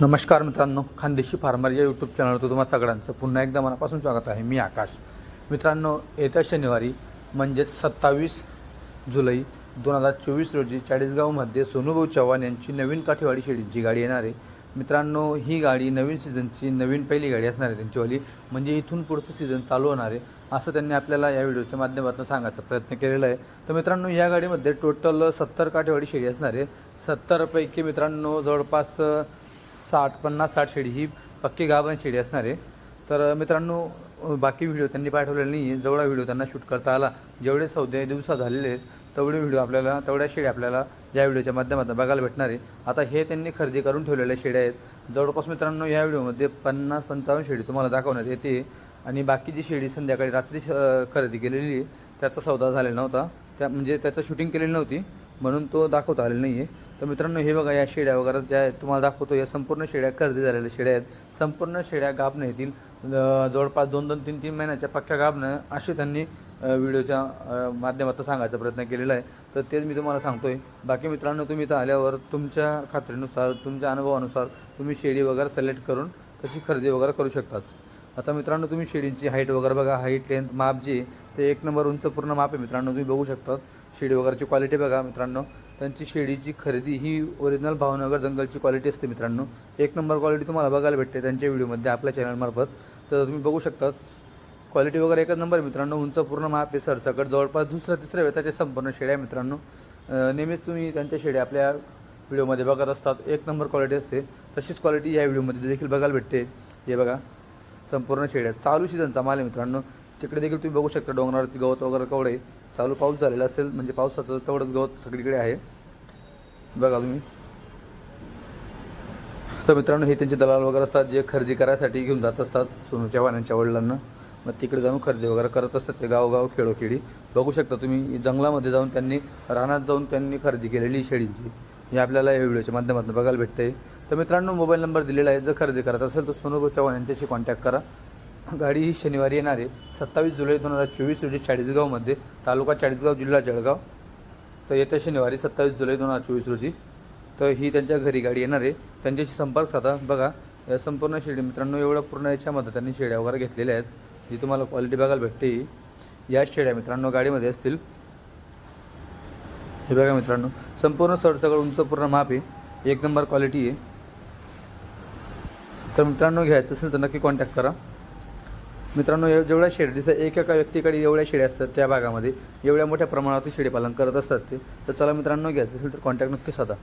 नमस्कार मित्रांनो खानदेशी फार्मर या यूट्यूब चॅनलवर तुम्हा सगळ्यांचं पुन्हा एकदा मनापासून स्वागत आहे. मी आकाश. मित्रांनो येत्या शनिवारी म्हणजेच सत्तावीस जुलै दोन हजार चोवीस रोजी चाळीसगावमध्ये सोनूभाऊ चव्हाण यांची नवीन काठीवाडी शेडीची गाडी येणार आहे. मित्रांनो ही गाडी नवीन सीझनची नवीन पहिली गाडी असणार आहे त्यांचीवाली म्हणजे इथून पुढचं सीझन चालू होणार आहे असं त्यांनी आपल्याला या व्हिडिओच्या माध्यमातून सांगायचा प्रयत्न केलेला आहे. तर मित्रांनो या गाडीमध्ये टोटल सत्तर काठीवाडी शेडी असणार आहे. सत्तरपैकी मित्रांनो जवळपास साठ पन्नास साठ शेडी ही पक्की गाभण शेडी असणार आहे. तर मित्रांनो बाकी व्हिडिओ त्यांनी पाठवलेले नाही आहे जेवढा व्हिडिओ त्यांना शूट करता आला जेवढे सौदे दिवसात झालेले आहेत तेवढे व्हिडिओ आपल्याला तेवढ्या शेडी आपल्याला या व्हिडिओच्या माध्यमातून बघायला भेटणार आहे. आता हे त्यांनी खरेदी करून ठेवलेल्या शेड्या आहेत. जवळपास मित्रांनो या व्हिडिओमध्ये पन्नास पंचावन्न शेडी तुम्हाला दाखवण्यात येते. आणि बाकीची शेडी संध्याकाळी रात्री खरेदी केलेली आहे त्याचा सौदा झालेला नव्हता. त्या म्हणजे त्याचं शूटिंग केलेली नव्हती. म्हणून तो दाखवता आलेला नाही आहे तर मित्रांनो हे बघा या शेड्या वगैरे ज्या आहेत तुम्हाला दाखवतो या संपूर्ण शेड्या खरेदी झालेल्या शेड्या आहेत. संपूर्ण शेड्या गाभणं येतील. जवळपास दोन दोन तीन तीन महिन्याच्या पक्क्या गाभणं अशी त्यांनी व्हिडिओच्या माध्यमातून सांगायचा प्रयत्न केलेला आहे. तर तेच मी तुम्हाला सांगतो आहे बाकी मित्रांनो तुम्ही इथं आल्यावर तुमच्या खात्रीनुसार तुमच्या अनुभवानुसार तुम्ही शेडी वगैरे सिलेक्ट करून तशी खरेदी वगैरे करू शकतात. आता मित्रांनो तुम्ही शेडींची हाईट वगैरे बघा. हाईट लेंथ माप जे ते एक नंबर उंच पूर्ण माप आहे मित्रांनो. तुम्ही बघू शकतात शेडी वगैरेची क्वालिटी बघा मित्रांनो. त्यांची शेडीची खरेदी ही ओरिजिनल भावनगर जंगलची क्वालिटी असते मित्रांनो. एक नंबर क्वालिटी तुम्हाला बघायला भेटते त्यांच्या व्हिडिओमध्ये आपल्या चॅनलमार्फत तर तुम्ही बघू शकतात क्वालिटी वगैरे एकच नंबर मित्रांनो. उंच पूर्ण माप आहे सरसकट. जवळपास दुसऱ्या तिसऱ्या वेताच्या संपूर्ण शेड्या आहे मित्रांनो. नेहमीच तुम्ही त्यांच्या शेड्या आपल्या व्हिडिओमध्ये बघत असतात. एक नंबर क्वालिटी असते. तशीच क्वालिटी या व्हिडिओमध्ये देखील बघायला भेटते. हे बघा. संपूर्ण शेड्या चालू सीझनचा माल आहे मित्रांनो. तिकडे देखील तुम्ही बघू शकता डोंगरावरती गवत वगैरे कवडे. चालू पाऊस झालेला असेल म्हणजे पावसाचं तेवढंच गवत सगळीकडे आहे. बघा तुम्ही. तर मित्रांनो हे त्यांचे दलाल वगैरे असतात जे खरेदी करायसाठी घेऊन जात असतात सोनूच्या वाण्यांच्या वडिलांना. मग तिकडे जाऊन खरेदी वगैरे करत असतात ते गावगाव खेडोखेडी. बघू शकता तुम्ही जंगलामध्ये जाऊन त्यांनी रानात जाऊन त्यांनी खरेदी केलेली शेळींची. हे आपल्याला या व्हिडिओच्या माध्यमातून बघायला भेटते तर मित्रांनो मोबाईल नंबर दिलेला आहे. जर खरेदी करत असेल तर सोनूभाऊ चव्हाण यांच्याशी कॉन्टॅक्ट करा. गाडी ही शनिवारी येणार आहे सत्तावीस जुलै दोन हजार चोवीस रोजी चाळीसगावमध्ये तालुका चाळीसगाव जिल्हा जळगाव. तर येत्या शनिवारी सत्तावीस जुलै दोन हजार चोवीस रोजी तर ही त्यांच्या घरी गाडी येणार आहे. त्यांच्याशी संपर्क साधा बघा. या संपूर्ण शेडी मित्रांनो एवढं पूर्ण याच्यामध्ये त्यांनी शेड्या वगैरे घेतलेल्या आहेत. जी तुम्हाला क्वालिटी बघायला भेटते या शेड्या मित्रांनो गाडीमध्ये असतील. हे बघा मित्रांनो संपूर्ण सरसगळ उंच पूर्ण माप आहे. एक नंबर क्वालिटी आहे. तर मित्रांनो घ्यायचं असेल तर नक्की कॉन्टॅक्ट करा. मित्रांनो जेवढ्या शेड दिसतात एक एका व्यक्तीकडे एवढ्या शेड्या असतात त्या भागामध्ये एवढ्या मोठ्या प्रमाणात शेडीपालन करत असतात ते. तर चला मित्रांनो घ्यायचं असेल तर कॉन्टॅक्ट नक्की साधा.